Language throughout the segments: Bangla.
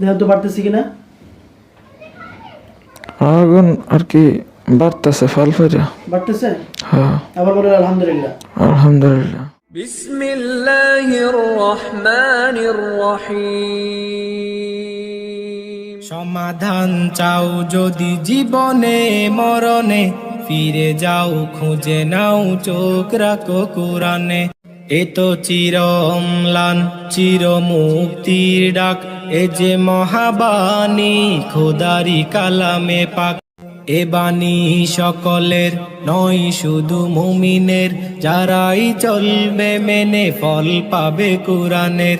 দেহ তো বাড়তেছি কিনা আগুন আর কি বাড়তেছে ফল ফেরা বাড়তেছে হ্যাঁ আবার বলে আলহামদুলিল্লাহ আলহামদুলিল্লাহ بسم الله الرحمن الرحيم সমাধান চাও যদি জীবনে মরণে ফিরে যাও খুঁজে নাও চোখ রাখো কোরআনে এ তো চির অম্লান চির মুক্তির ডাক এ যে মহাবাণী, খোদারি কালামে পাক। এ বাণী সকলের নয়, শুধু মুমিনের। যারাই চলবে মেনে ফল পাবে কোরআনের।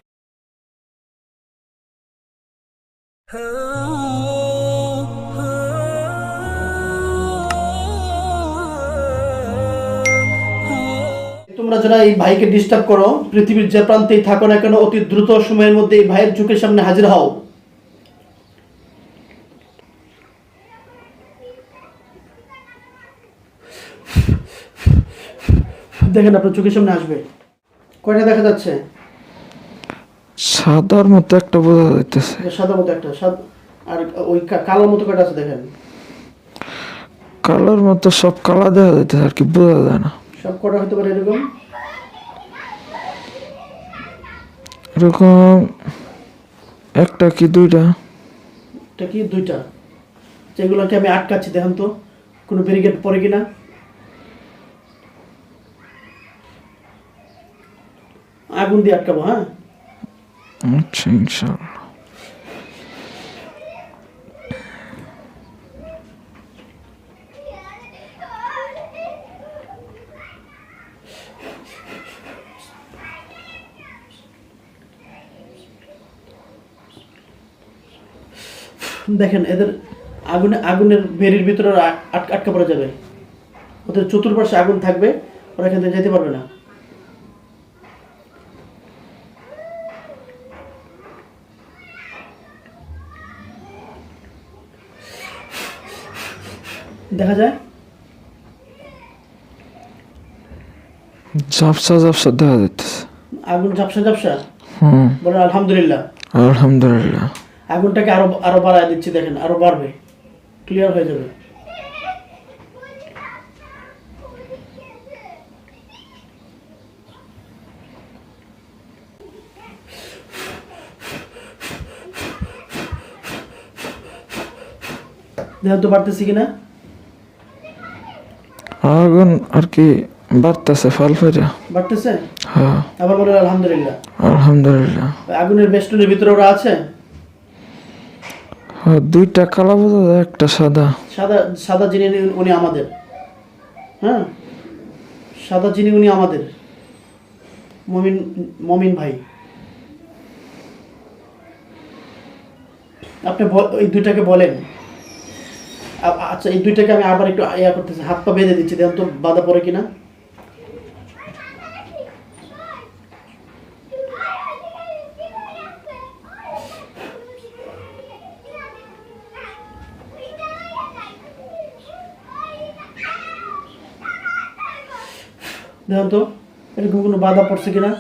তোমরা যারা এই ভাইকে ডিস্টার্ব করো পৃথিবীর যে প্রান্তেই থাকো না কেন অতি দ্রুত সময়ের মধ্যে এই ভাইয়ের চোখের সামনে হাজির হও। দেখেন আপনার চোখের সামনে আসবে। কয়টা দেখা যাচ্ছে? সাদার মতো একটা বোঝা যাইতেছে। সাদার মতো একটা সাদ আর ওই কা- কালোর মতো কয়টা আছে দেখেন? কালার মতো সব কালা দেখা যাইতেছে আর কি বোঝা যায় না। সব কটা হতে পারে এরকম? এরকম একটা কি দুইটা? একটা কি দুইটা? যেগুলোকে আমি আটকাচ্ছি দেখেন তো কোনো ব্যারিকেড পড়ে কিনা? আগুন দিয়ে আটকাবো হ্যাঁ? আচ্ছা ইনশাল্লাহ। দেখেন এদের আগুনে আগুনের বেরির ভিতরে আটকা পড়ে যাবে। ওদের চতুর্পাশে আগুন থাকবে ওরা এখান থেকে যেতে পারবে না। দেখা যায়? ঝাপসা ঝাপসা দেখা যাইতেছে। আগুন ঝাপসা ঝাপসা? হুম। বলেন আলহামদুলিল্লাহ। আলহামদুলিল্লাহ। আগুনটাকে আরও আরও বাড়ায় দিচ্ছি দেখেন আরও বাড়বে। ক্লিয়ার হয়ে যাবে। দেহ তো বাড়তেছি কিনা? আগুন আর কি বাড়তেছে ফল ফেরা বাড়তেছে? হ্যাঁ। আবার আলহামদুলিল্লাহ। আলহামদুলিল্লাহ। আগুনের বেষ্টনের ভিতরে ওরা আছে? দুইটা কালা বোঝা যায়, একটা সাদা। সাদা সাদা যিনি উনি আমাদের। হ্যাঁ? সাদা যিনি উনি আমাদের। মমিন মমিন ভাই। আপনি এই দুইটাকে বলেন। আচ্ছা এই দুইটাকে আমি আবার একটু ইয়া করতেছি, হাত পা বেঁধে দিচ্ছি দেখুন তো বাধা পড়ে কিনা? দেখুন তো এরকম কোনো বাধা পড়ছে কিনা?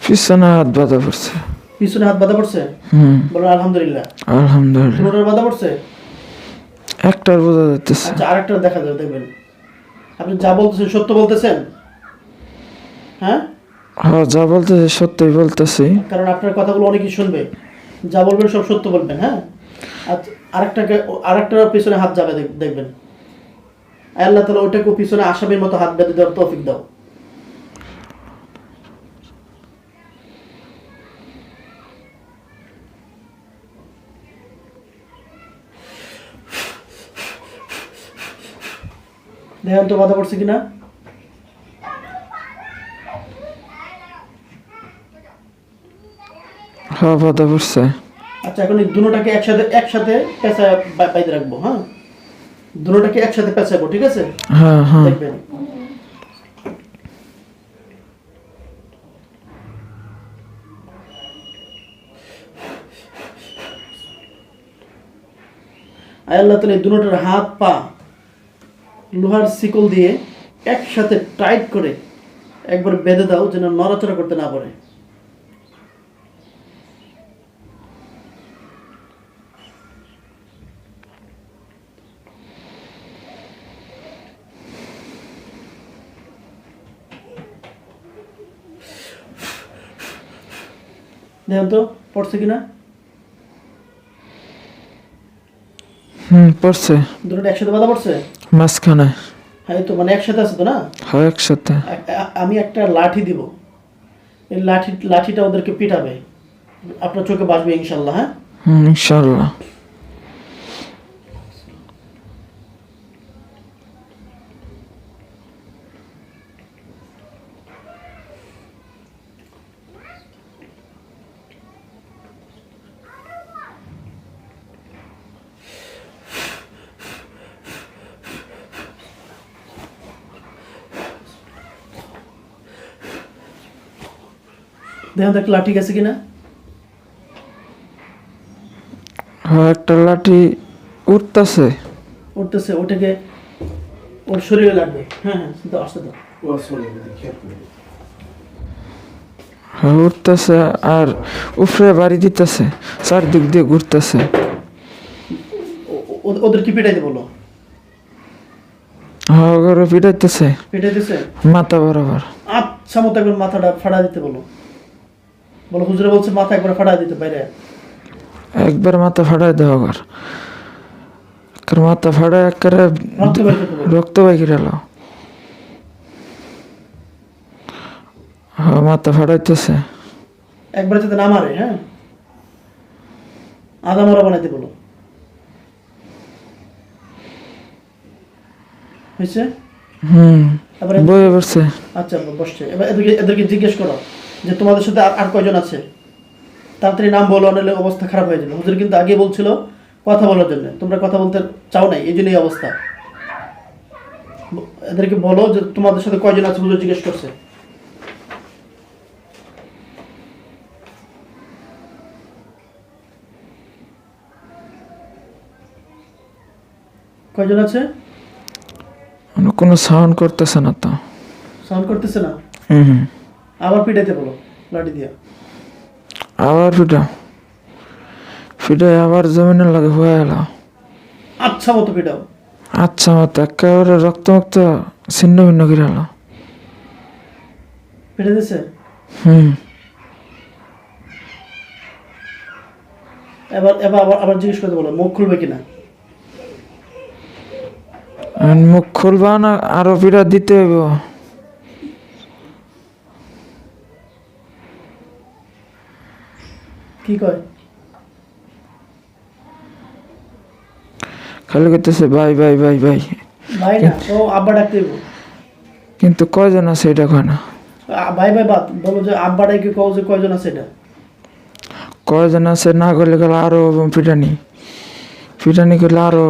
পিছনে হাত বাঁধা পড়ছে। পিছনে হাত বাধা পড়ছে? হুম। বলো আলহামদুলিল্লাহ। আলহামদুলিল্লাহ। দুটোর বাধা পড়ছে? একটার বোঝা আচ্ছা আরেকটা দেখা যাবে দেখবেন। আপনি যা বলতেছেন সত্য বলতেছেন? হ্যাঁ? হ্যাঁ যা বলতেছে সত্যি বলতেছি। কারণ আপনার কথাগুলো অনেকেই শুনবে। যা বলবেন সব সত্য বলবেন হ্যাঁ? আর আরেকটাকে আরেকটার পিছনে হাত যাবে দেখবেন। আল্লাহ তালা ওইটাকে পিছনে আসামির মতো হাত বেঁধে দেওয়ার তৌফিক দাও। দেখেন তো বাধা পড়ছে কিনা? হ্যাঁ বাধা পড়ছে। আচ্ছা এখন এই দুটোটাকে একসাথে একসাথে পেঁচায় বা- বাইতে রাখব হ্যাঁ? দুটোটাকে একসাথে পেঁচাবো ঠিক আছে? হ্যাঁ হ্যাঁ। দেখবেন। আল্লাহ তালা এই দুটোটার হাত পা লোহার শিকল দিয়ে একসাথে টাইট করে একবার বেঁধে দাও যেন নড়াচড়া করতে না পারে। দেখুন তো পড়ছে কিনা? হুম পড়ছে। দুটো একসাথে বাধা পড়ছে? মাঝখানে। হ্যাঁ তো মানে একসাথে আছে তো না? হ্যাঁ একসাথে। আমি একটা লাঠি দিব। এই লাঠি লাঠিটা ওদেরকে পিটাবে। আপনার চোখে বাঁচবে ইনশাল্লাহ হ্যাঁ? হুম ইনশাল্লাহ। দেখুন তো একটা লাঠি গেছে কিনা? হয় একটা লাঠি উঠতেছে। উঠতেছে ওটাকে ওর শরীরে লাগবে। হ্যাঁ হ্যাঁ দাও আসতে দাও। হয় উঠতেছে আর উপরে বাড়ি দিতেছে চারদিক দিয়ে ঘুরতেছে। ও- ও- ওদের কি পিটাইতে বলো? হয় করে পিটাইতেছে। পিটাইতেছে? মাথা বরাবর। আচ্ছা মতো একবার মাথাটা ফাড়া দিতে বলো। বলো হুজুরে বলছে মাথা একবার ফাড়া দিতে বাইরে একবার মাথা ফাড়াই দেওয়া ঘর কার মাথা ফাড়াই একবারে রক্ত বলো। বাইকে গেল হ্যাঁ মাথা ফাড়াইতেছে একবার যাতে না মারে হ্যাঁ? আদা মারা বানাইতে বলো। হয়েছে? হুম পড়ছে। আচ্ছা বসছে। এবার এদেরকে এদেরকে জিজ্ঞেস করো। যে তোমাদের সাথে আর আর কয়জন আছে? তাড়াতাড়ি নাম বলো নাহলে অবস্থা খারাপ হয়ে যাবে। হুজুর কিন্তু আগে বলছিল কথা বলার জন্য। তোমরা কথা বলতে চাও নাই এই জন্য এই অবস্থা। এদেরকে বলো যে তোমাদের সাথে কয়জন আছে হুজুর জিজ্ঞেস করছে। কয়জন আছে? কোনো সাউন্ড করতেছে না তো। সাউন্ড করতেছে না? হুম হুম। আবার পিটাইতে বলো লাঠি দিয়া। আবার ফিটা ফিটাই আবার জমিনে লাগে হয়ে গেল। আচ্ছা মতো পিটাও। আচ্ছা মতো একেবারে রক্ত মুক্ত ছিন্ন ভিন্ন করে গেল পিটে দিছে? হুম। এবার এবার আবার আবার জিজ্ঞেস করতে বলো মুখ খুলবে কিনা? মুখ খুলবা না আরও পিঠা দিতে হইব। কি কয়? খালি করতেছে ভাই ভাই ভাই ভাই। ভাই না ও আব্বা ডাকতে কিন্তু কয়জন আছে এটা কয় না? ভাই ভাই বাদ বলো যে আব্বা ডাকে কও যে কয়জন আছে এটা। কয়জন আছে না করলে গেলে আরও পিটানি। পিটানি করলে আরও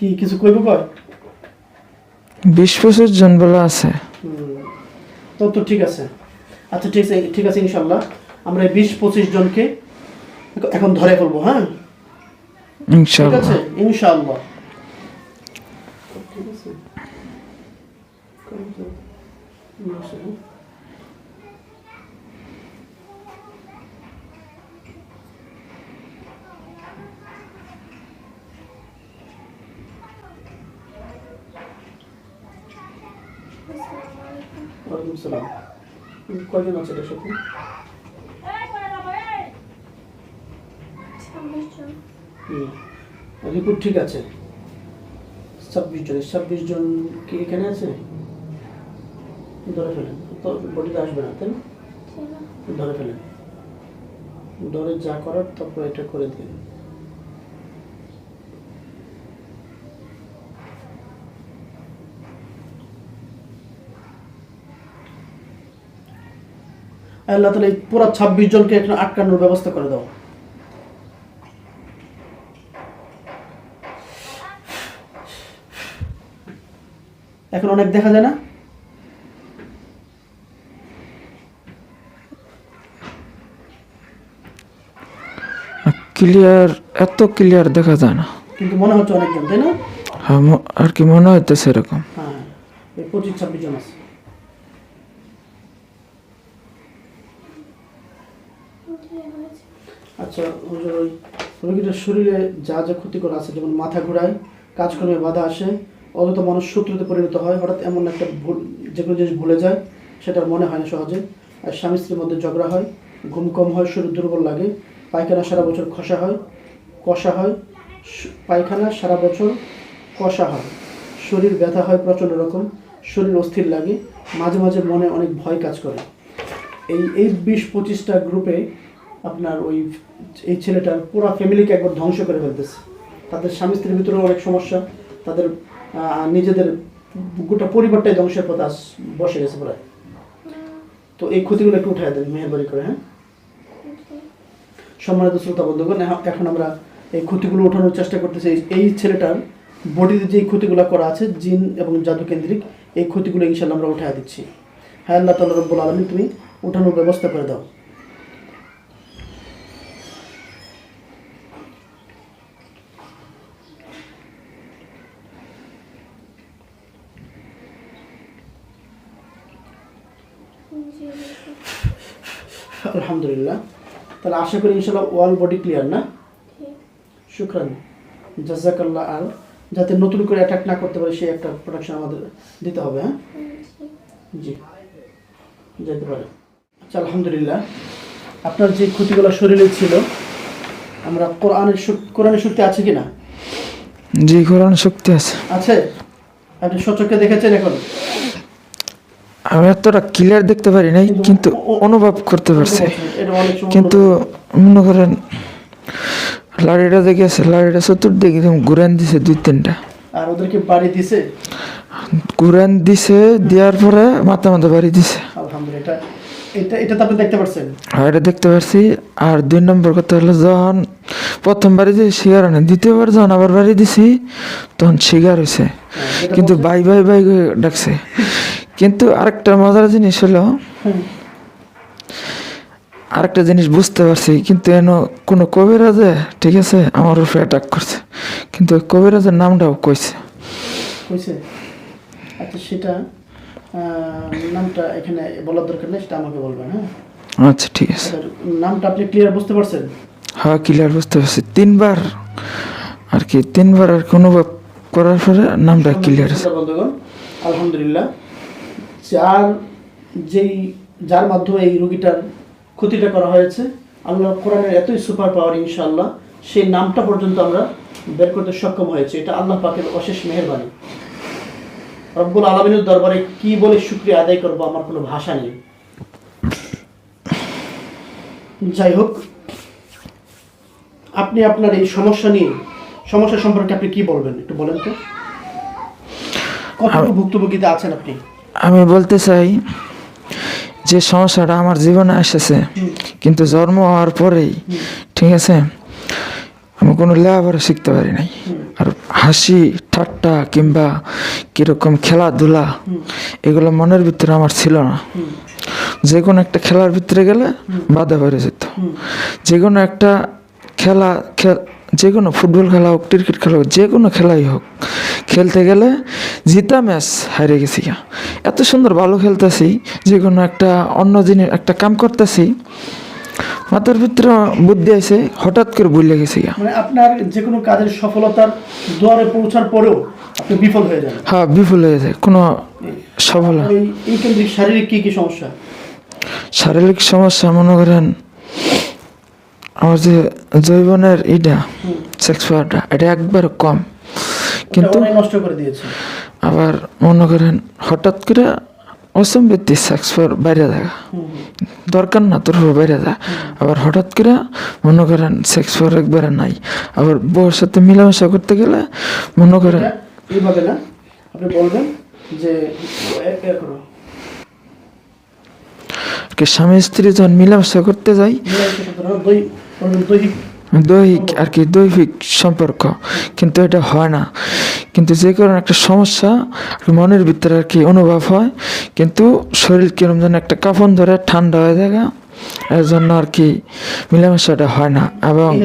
কি কিছু কইব কয় বিশ পঁচিশ জন বলে আছে। তো তো ঠিক আছে। আচ্ছা ঠিক আছে ঠিক আছে ইনশাল্লাহ। আমরা বিশ পঁচিশ জনকে এখন ধরে ফেলব হ্যাঁ? ঠিক ইনশাল্লাহ। আছে? ইনশাআল্লাহ ঠিক আছে। ওয়ালাইকুম সালাম কয়জন আছে এটার সাথে? হুম। রিপোর্ট ঠিক আছে? ছাব্বিশ জন। ছাব্বিশ জন কি এখানে আছে? ধরে ফেলেন। তো বডিতে আসবে না তাই না? ধরে ফেলেন। ধরে যা করার তারপর এটা করে দিন। আল্লাহ তাহলে পুরো ছাব্বিশ জনকে এখানে আটকানোর ব্যবস্থা করে দাও। এখন অনেক দেখা যায় না? ক্লিয়ার এত ক্লিয়ার দেখা যায় না। কিন্তু মনে হচ্ছে অনেকজন তাই না? হ্যাঁ, আর কি মনে হইতেছে এরকম। হ্যাঁ এই পঁচিশ ছাব্বিশ জন আছে। আচ্ছা ওই রোগীটার শরীরে যা যা ক্ষতিকর আছে, যেমন মাথা ঘোরায়, কাজকর্মে বাধা আসে অযত মানুষ শত্রুতে পরিণত হয়, হঠাৎ এমন একটা ভুল, যে কোনো জিনিস ভুলে যায়, সেটা আর মনে হয় না সহজে। আর স্বামী স্ত্রীর মধ্যে ঝগড়া হয়, ঘুম কম হয়, শরীর দুর্বল লাগে, পায়খানা সারা বছর খসা হয়, কষা হয় পায়খানা সারা বছর কষা হয়। শরীর ব্যথা হয় প্রচণ্ড রকম, শরীর অস্থির লাগে, মাঝে মাঝে মনে অনেক ভয় কাজ করে। এই এই বিশ পঁচিশটা গ্রুপে আপনার ওই এই ছেলেটার পুরো ফ্যামিলিকে একবার ধ্বংস করে ফেলতেছে। তাদের স্বামী স্ত্রীর ভিতরে অনেক সমস্যা। তাদের নিজেদের গোটা পরিবারটাই ধ্বংসের পথে বসে গেছে প্রায়। তো এই ক্ষতিগুলো একটু উঠাই দেন, মেহরবানি করে হ্যাঁ? সম্মানিত শ্রোতা বন্ধুগণ এখন আমরা এই ক্ষতিগুলো ওঠানোর চেষ্টা করতেছি। এই- ছেলেটার বডিতে যে ক্ষতিগুলো করা আছে, জিন এবং জাদু কেন্দ্রিক, এই ক্ষতিগুলো ইনশাল্লাহ আমরা উঠাই দিচ্ছি। হ্যাঁ আল্লাহ তালা রব্বুল আলমী তুমি উঠানোর ব্যবস্থা করে দাও। আলহামদুলিল্লাহ। তাহলে আশা করি ইনশাল্লাহ ওয়াল বডি ক্লিয়ার না? শুক্রান। জাজাকাল্লাহ আর যাতে নতুন করে অ্যাটাক না করতে পারে সেই একটা প্রোটেকশন আমাদের দিতে হবে হ্যাঁ? জি। যেতে পারে। আচ্ছা আলহামদুলিল্লাহ। আপনার যে ক্ষতিগুলো শরীরে ছিল আমরা কোরআনের কোরআনের শক্তি আছে কি না জি কোরআন শক্তি আছে। আছে? আপনি সচক্ষে দেখেছেন এখন? আমি এতটা ক্লিয়ার দেখতে পারি নাই কিন্তু অনুভব করতে পারছি। কিন্তু মনে করেন লাড়িটা দেখে আছে লাড়িটা চতুর্দিকে একদম ঘুরান দিছে দুই তিনটা। আর ওদেরকে বাড়ি দিছে? ঘুরান দিছে দেওয়ার পরে মাথা মাথা বাড়ি দিছে। আলহামদুলিল্লাহ এটা এটা এটা তো আপনি দেখতে আর এটা দেখতে পারছি। আর দুই নম্বর কথা হলো যখন প্রথম বাড়ি দিয়ে শিকার আনে দ্বিতীয়বার যখন আবার বাড়ি দিছি তখন শিকার হয়েছে কিন্তু বাই বাই বাই ডাকছে। কিন্তু আরেকটা মজার জিনিস হলো আরেকটা জিনিস বুঝতে পারছি কিন্তু এন কোনো কবিরাজে ঠিক আছে আমার উপরে অ্যাটাক করছে কিন্তু ওই কবিরাজের নামটাও কইছে। আচ্ছা সেটা নামটা এখানে বলার দরকার নেই সেটা আমাকে বলবেন হ্যাঁ? আচ্ছা ঠিক আছে। আচ্ছা, নামটা আপনি ক্লিয়ার বুঝতে পারছেন? হ্যাঁ ক্লিয়ার বুঝতে পারছি। তিনবার আর কি তিনবার আর করার পরে নামটা ক্লিয়ার আছে আলহামদুলিল্লাহ। যার যেই যার মাধ্যমে এই রুগীটার ক্ষতিটা করা হয়েছে আল্লাহ কোরআনের এতই সুপার পাওয়ার ইনশাআল্লাহ সেই নামটা পর্যন্ত আমরা বের করতে সক্ষম হয়েছে। এটা আল্লাহ পাকের অশেষ মেহেরবানি। রব্বুল আলমিনের দরবারে কি বলে শুক্রিয়া আদায় করব আমার কোনো ভাষা নেই। যাই হোক আপনি আপনার এই সমস্যা নিয়ে সমস্যা সম্পর্কে আপনি কি বলবেন? একটু বলেন তো। কতটুকু ভুক্তভোগীতে আছেন আপনি? আমি বলতে চাই যে সমস্যাটা আমার জীবনে এসেছে, কিন্তু জন্ম হওয়ার পরেই, ঠিক আছে, আমি কোনো লেখাপড়া শিখতে পারি নাই। আর হাসি, ঠাট্টা কিংবা কীরকম খেলাধুলা, এগুলো মনের ভিতরে আমার ছিল না। যে কোনো একটা খেলার ভিতরে গেলে বাধা বেড়ে যেত। যে কোনো একটা খেলা যে কোনো ফুটবল খেলা হোক, ক্রিকেট খেলা হোক যে কোনো খেলাই হোক খেলতে গেলে জিতা ম্যাচ হারিয়ে গেছি। এত সুন্দর ভালো খেলতেছি যে কোনো একটা অন্য জিনিস একটা কাম করতেছি। মাথার ভিতরে বুদ্ধি আছে হঠাৎ করে বুঝলে গেছি মানে আপনার যে কোনো কাজের সফলতার দুয়ারে পৌঁছার পরেও আপনি বিফল হয়ে যান। হ্যাঁ বিফল হয়ে যায় কোনো সফল এই কেন্দ্রিক শারীরিক কি কি সমস্যা? শারীরিক সমস্যা মনে করেন আমার যে জৈবনের ইটা সেক্স পাওয়ারটা এটা একবার কম। কিন্তু আবার মনে করেন হঠাৎ করে অসম্বিতি সেক্স পাওয়ার বাইরে থাকা দরকার না তোর বাইরে যা আবার হঠাৎ করে মনে করেন সেক্স পাওয়ার একবারে নাই। আবার বউর সাথে মিলামেশা করতে গেলে মনে করেন এটা এইভাবে না আপনি বলবেন যে এ- এ করো। কি স্বামী স্ত্রী যখন মিলামেশা করতে যাই দৈহিক আর কি দৈহিক সম্পর্ক। কিন্তু এটা হয় না। কিন্তু যে কারণে একটা সমস্যা মনের ভিতরে আর কি অনুভব হয়। কিন্তু শরীর কিরম যেন একটা কাফন ধরে ঠান্ডা হয়ে যায় এর জন্য আর কি মিলামেশাটা হয় না। এবং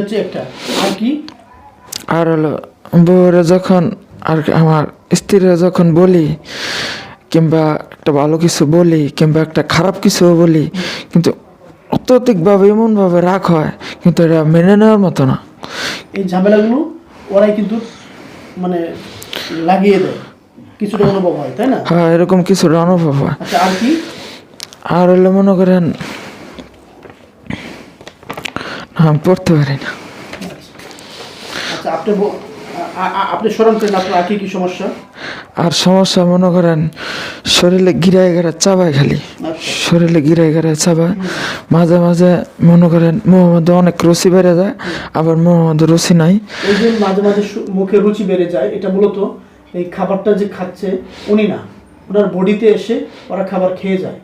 আর হলো বউরা যখন আর আমার স্ত্রীরা যখন বলি কিংবা একটা ভালো কিছু বলি কিংবা একটা খারাপ কিছু বলি কিন্তু অত্যধিকভাবে এমনভাবে রাগ হয় কিন্তু এটা মেনে নেওয়ার মতো না। এই ঝামেলাগুলো ওরাই কিন্তু মানে লাগিয়ে দেয়। কিছুটা অনুভব হয় তাই না? হ্যাঁ এরকম কিছুটা অনুভব হয়। আচ্ছা আর কি? আর হলে মনে করেন আমি পড়তে পারি না। আচ্ছা আপনি ব- আ- আ- আপনি স্মরণ করেন আপনার কি কি সমস্যা? আর সমস্যা মনে করেন শরীরে গিরায় গেরা চাবায় খালি। আচ্ছা। শরীরে গিরায় গেরায় চাবায়। মাঝে মাঝে মনে করেন মুখের মধ্যে অনেক রুচি বেড়ে যায় আবার মুখের মধ্যে রুচি নাই। এই যে মাঝে মাঝে মুখে রুচি বেড়ে যায় এটা মূলত এই খাবারটা যে খাচ্ছে উনি না। ওনার বডিতে এসে ওরা খাবার খেয়ে যায়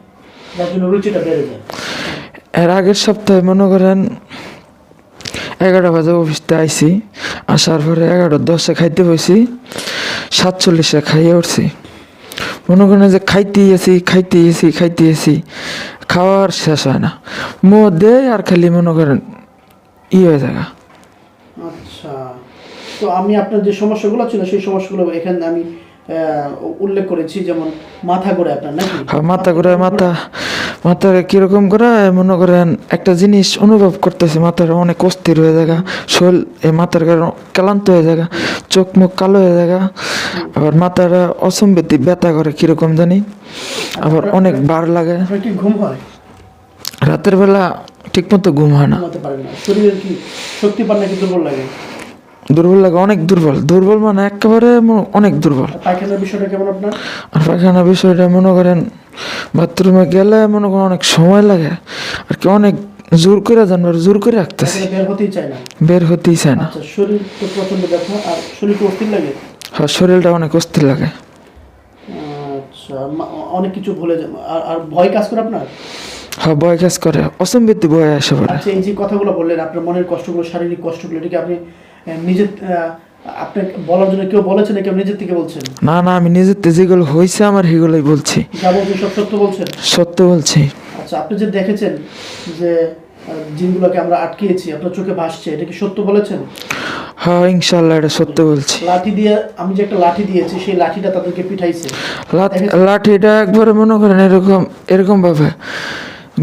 যার জন্য রুচিটা বেড়ে যায়। এর আগের সপ্তাহে মনে করেন এগারোটা বাজে অফিসতে আইছি আসার পরে এগারোটা দশে খাইতে বসি সাতচল্লিশে খাইয়ে উঠছি। মনে করেন যে খাইতে গেছি খাইতে গেছি খাইতে গেছি খাওয়ার শেষ হয় না। মুখ দেয় আর খালি মনে করেন ই হয়ে যায়। আচ্ছা তো আমি আপনার যে সমস্যাগুলো ছিল সেই সমস্যাগুলো এখানে আমি উল্লেখ করেছি যেমন মাথা ঘোরে আপনার নাকি? হ্যাঁ, মাথা ঘুরে মাথা মাথার কীরকম করে মনে করেন একটা জিনিস অনুভব করতেছে মাথার অনেক অস্থির হয়ে যায় শরীর এই মাথার কারণে ক্লান্ত হয়ে যায় চোখ মুখ কালো হয়ে যায় আবার মাথাটা অসম্বিতি ব্যথা করে কীরকম জানি আবার অনেক বার লাগে। ঘুম হয়? রাতের বেলা ঠিক মতো ঘুম হয় না। শরীরের কি শক্তি পান নাকি দুর্বল লাগে? দুর্বল লাগে অনেক দুর্বল। দুর্বল মানে একেবারে অনেক দুর্বল। আর পায়খানার বিষয়টা কেমন আপনার? আর পায়খানা বিষয়টা মনে করেন বাথরুমে গেলে মনে করেন অনেক সময় লাগে আর কি অনেক জোর করে জানবার জোর করে রাখতেছি। বের হতেই চায় না। আচ্ছা শরীর তো প্রচণ্ড ব্যথা আর শরীর অস্থির লাগে? আর শরীরটা অনেক অস্থির লাগে। আচ্ছা অনেক কিছু ভুলে যান আর ভয় কাজ করে আপনার? হ্যাঁ ভয় কাজ করে। অসম্বিতি ভয় আসে আচ্ছা এই যে কথাগুলো বললেন আপনার মনের কষ্টগুলো শারীরিক কষ্টগুলো এটাকে আপনি নিজের আহ, আপনাকে বলার জন্য কেউ বলেছেন নাকি? আপনি নিজের থেকে বলছেন? না না আমি নিজের তে যেগুলো হয়েছে আমার সেগুলোই বলছি। যা বলছেন সব সত্য বলছেন? সত্য বলছি। আচ্ছা আপনি যে দেখেছেন যে জিনগুলোকে আমরা আটকিয়েছি আপনার চোখে ভাসছে এটা কি সত্য বলেছেন? হ্যাঁ ইনশাল্লাহ এটা সত্য বলছি। লাঠি দিয়ে আমি যে একটা লাঠি দিয়েছি সেই লাঠিটা তাদেরকে পিঠাইছে। লাঠি- লাঠিটা একবারে মনে করেন এরকম এরকম ভাবে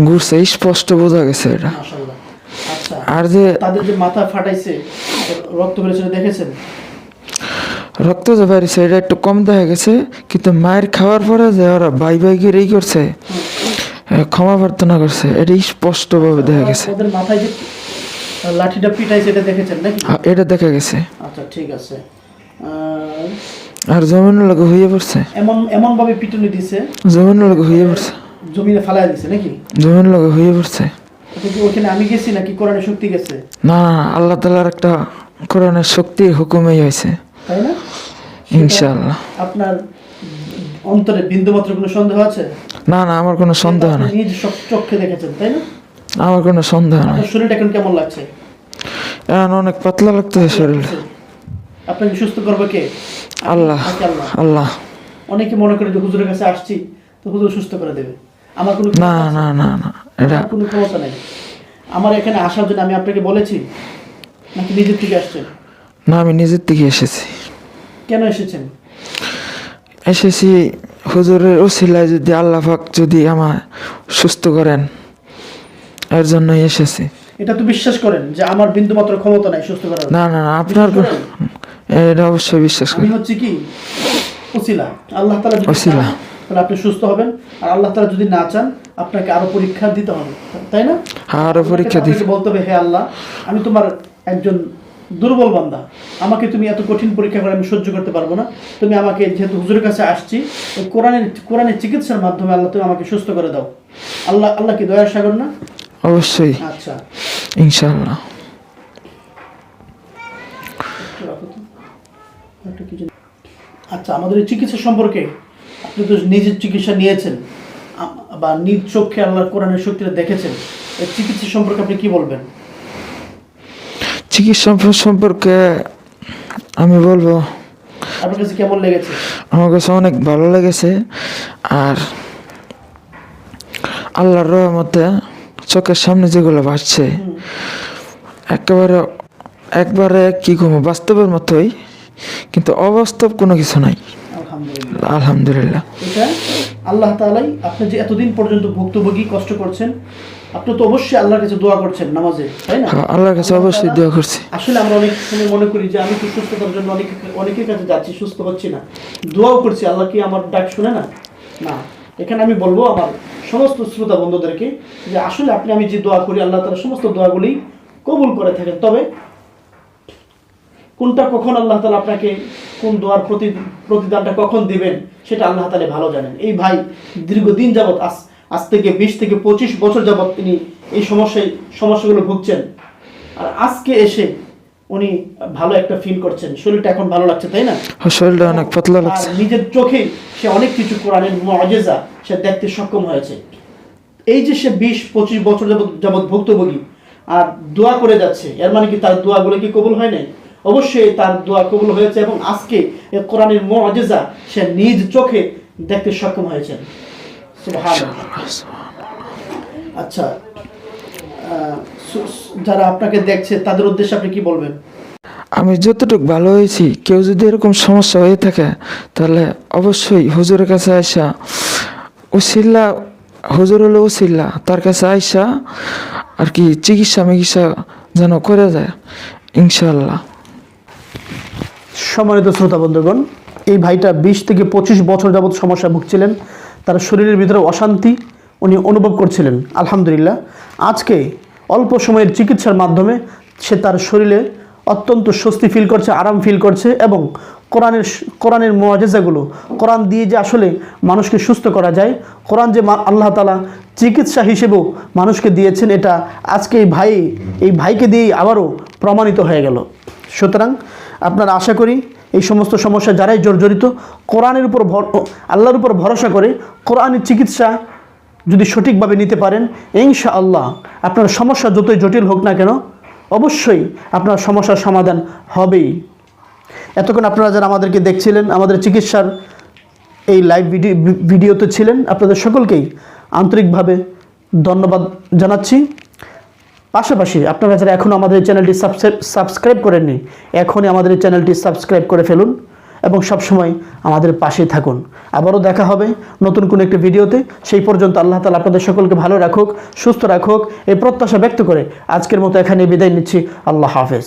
ঘুরছে স্পষ্ট বোঝা গেছে এটা। মাশাআল্লাহ। আর যে তাদের যে মাথা ফাটাইছে রক্ত দেখেছেন? রক্ত যে বাড়িছে এটা একটু কম দেখা গেছে কিন্তু মায়ের খাওয়ার পরে যে ওরা বাই বাই করে করছে ক্ষমা প্রার্থনা করছে এটা স্পষ্টভাবে দেখা গেছে। ওদের মাথায় যে লাঠিটা পিটাইছে এটা দেখেছেন নাকি? হ্যাঁ, এটা দেখা গেছে। আচ্ছা ঠিক আছে। আর জমিনের লোক হয়ে পড়ছে। এমন এমন ভাবে পিটুনি দিছে জমিনের লোক হয়ে পড়ছে। জমিনে ফালাই দিছে নাকি? জমিনের লোক হয়ে পড়ছে। ওখানে আমি গেছি নাকি কোরআনের শক্তি গেছে? না না, আল্লাহ তালার একটা কোরআনের শক্তির হুকুমেই হয়েছে। তাই না? ইনশাআল্লাহ। আপনার অন্তরে বিন্দু মাত্র কোনো সন্দেহ আছে? না না আমার কোনো সন্দেহ নাই। নিজ চোখ- দেখেছেন তাই না? আমার কোনো সন্দেহ নাই। শরীরটা এখন কেমন লাগছে? এখন অনেক পাতলা লাগতেছে শরীর। আপনাকে সুস্থ করবে কে? আল্লাহ আল্লাহ। আল্লাহ। অনেকে মনে করে যে হুজুরের কাছে আসছি তো হুজুর সুস্থ করে দেবে। আমার কোনো না না না না। এটা কোনো ক্ষমতা নেই। আমার এখানে আসার জন্য আমি আপনাকে বলেছি নাকি নিজের থেকে আসছেন? না আমি নিজের থেকে এসেছি। কেন এসেছেন? এসেছি হুজুরের ওসিলায় যদি আল্লাহ পাক যদি আমায় সুস্থ করেন এর জন্যই এসেছি। এটা তো বিশ্বাস করেন যে আমার বিন্দু মাত্র ক্ষমতা নাই সুস্থ করার। না না না আপনার এটা অবশ্যই বিশ্বাস করি আমি হচ্ছে কি? ওসিলা। আল্লাহ যদি ওসিলা। তাহলে আপনি সুস্থ হবেন। আর আল্লাহ তালা যদি না চান আপনাকে আরও পরীক্ষা দিতে হবে তাই না? আরও পরীক্ষা দিতে বলতে হবে হে আল্লাহ আমি তোমার একজন দুর্বল বান্দা। আমাকে তুমি এত কঠিন পরীক্ষা করে আমি সহ্য করতে পারব না। তুমি আমাকে যেহেতু হুজুরের কাছে আসছি ওই কোরআনের কোরআনের চিকিৎসার মাধ্যমে আল্লাহ তুমি আমাকে সুস্থ করে দাও। আল্লাহ আল্লাহ কি দয়ার সাগর না? অবশ্যই। আচ্ছা। ইনশাআল্লাহ। আচ্ছা আমাদের এই চিকিৎসা সম্পর্কে আপনি তো নিজের চিকিৎসা নিয়েছেন। বা নিজ চোখে আল্লাহর কোরআনের শক্তিটা দেখেছেন এই চিকিৎসা সম্পর্কে আপনি কি বলবেন? চিকিৎসা সম্পর্কে আমি বলব আপনার কাছে কেমন লেগেছে? আমার কাছে অনেক ভালো লেগেছে আর আল্লাহর রহমতে চোখের সামনে যেগুলো বাড়ছে একেবারে একবারে কি কমো বাস্তবের মতোই কিন্তু অবাস্তব কোনো কিছু নাই। আলহামদুলিল্লাহ। আল্লাহ তাআলাই আপনি যে এতদিন পর্যন্ত ভুক্তভোগী কষ্ট করছেন আপনি তো অবশ্যই আল্লাহর কাছে দোয়া করছেন নামাজে তাই না? হ্যাঁ, আল্লাহর কাছে অবশ্যই দোয়া করছি। আসলে আমরা অনেক সময় মনে করি যে আমি তো সুস্থতার জন্য অনেক অনেকের কাছে যাচ্ছি সুস্থ হচ্ছি না। দোয়াও করছি আল্লাহ কি আমার ডাক শুনে না? না। এখানে আমি বলব আমার সমস্ত শ্রোতা বন্ধুদেরকে যে আসলে আপনি আমি যে দোয়া করি আল্লাহ তালা সমস্ত দোয়াগুলি কবুল করে থাকেন। তবে কোনটা কখন আল্লাহ তালা আপনাকে কোন দোয়ার প্রতি প্রতিদানটা কখন দিবেন সেটা আল্লাহ তালা ভালো জানেন। এই ভাই দীর্ঘদিন যাবৎ আজ আজ থেকে বিশ থেকে পঁচিশ বছর যাবৎ তিনি এই সমস্যায় সমস্যাগুলো ভুগছেন। আর আজকে এসে উনি ভালো একটা ফিল করছেন। শরীরটা এখন ভালো লাগছে তাই না? শরীরটা অনেক পাতলা লাগছে। নিজের চোখে সে অনেক কিছু কোরআনের মজেজা সে দেখতে সক্ষম হয়েছে। এই যে সে বিশ পঁচিশ বছর যাবৎ যাবৎ ভুক্তভোগী আর দোয়া করে যাচ্ছে এর মানে কি তার দোয়াগুলো কি কবুল হয় নাই? অবশ্যই তার দোয়া কবুল হয়েছে এবং আজকে কোরআনের মজেজা সে নিজ চোখে দেখতে সক্ষম হয়েছেন আচ্ছা যারা আপনাকে দেখছে, তাদের উদ্দেশ্যে আপনি কি বলবেন? আমি যতটুকু ভালো হয়েছি, কেউ যদি এরকম সমস্যা হয়ে থাকে, তাহলে অবশ্যই হুজুরের কাছে আইসা উসিল্লা হুজুর হলো উসিল্লা তার কাছে আইসা আর কি চিকিৎসা মিকিৎসা যেন করে যায় ইনশাল্লাহ সম্মানিত শ্রোতা বন্ধুগণ, এই ভাইটা বিশ থেকে পঁচিশ বছর যাবৎ সমস্যা ভুগছিলেন, তার শরীরের ভিতরে অশান্তি উনি অনুভব করছিলেন, আলহামদুলিল্লাহ। আজকে অল্প সময়ের চিকিৎসার মাধ্যমে সে তার শরীরে অত্যন্ত স্বস্তি ফিল করছে, আরাম ফিল করছে এবং কোরআনের কোরআনের মোয়াজেজাগুলো কোরআন দিয়ে যে আসলে মানুষকে সুস্থ করা যায়, কোরআন যে আল্লাহ তালা চিকিৎসা হিসেবেও মানুষকে দিয়েছেন, এটা আজকে এই ভাই, এই ভাইকে দিয়েই আবারও প্রমাণিত হয়ে গেল। সুতরাং আপনারা আশা করি এই সমস্ত সমস্যা যারাই জর্জরিত, কোরআনের উপর ভর- আল্লাহর উপর ভরসা করে কোরআনের চিকিৎসা যদি সঠিকভাবে নিতে পারেন ইনশা আল্লাহ আপনার সমস্যা যতই জটিল হোক না কেন, অবশ্যই আপনার সমস্যার সমাধান হবেই। এতক্ষণ আপনারা যারা আমাদেরকে দেখছিলেন, আমাদের চিকিৎসার এই লাইভ ভিডিও ভিডিওতে ছিলেন, আপনাদের সকলকেই আন্তরিকভাবে ধন্যবাদ জানাচ্ছি। পাশাপাশি আপনারা যারা এখনও আমাদের চ্যানেলটি সাবস্ক্রাইব করেননি, এখনই আমাদের চ্যানেলটি সাবস্ক্রাইব করে ফেলুন এবং সবসময় আমাদের পাশে থাকুন। আবারও দেখা হবে নতুন কোনো একটি ভিডিওতে। সেই পর্যন্ত আল্লাহ তালা আপনাদের সকলকে ভালো রাখুক, সুস্থ রাখুক, এই প্রত্যাশা ব্যক্ত করে আজকের মতো এখানে বিদায় নিচ্ছি। আল্লাহ হাফেজ।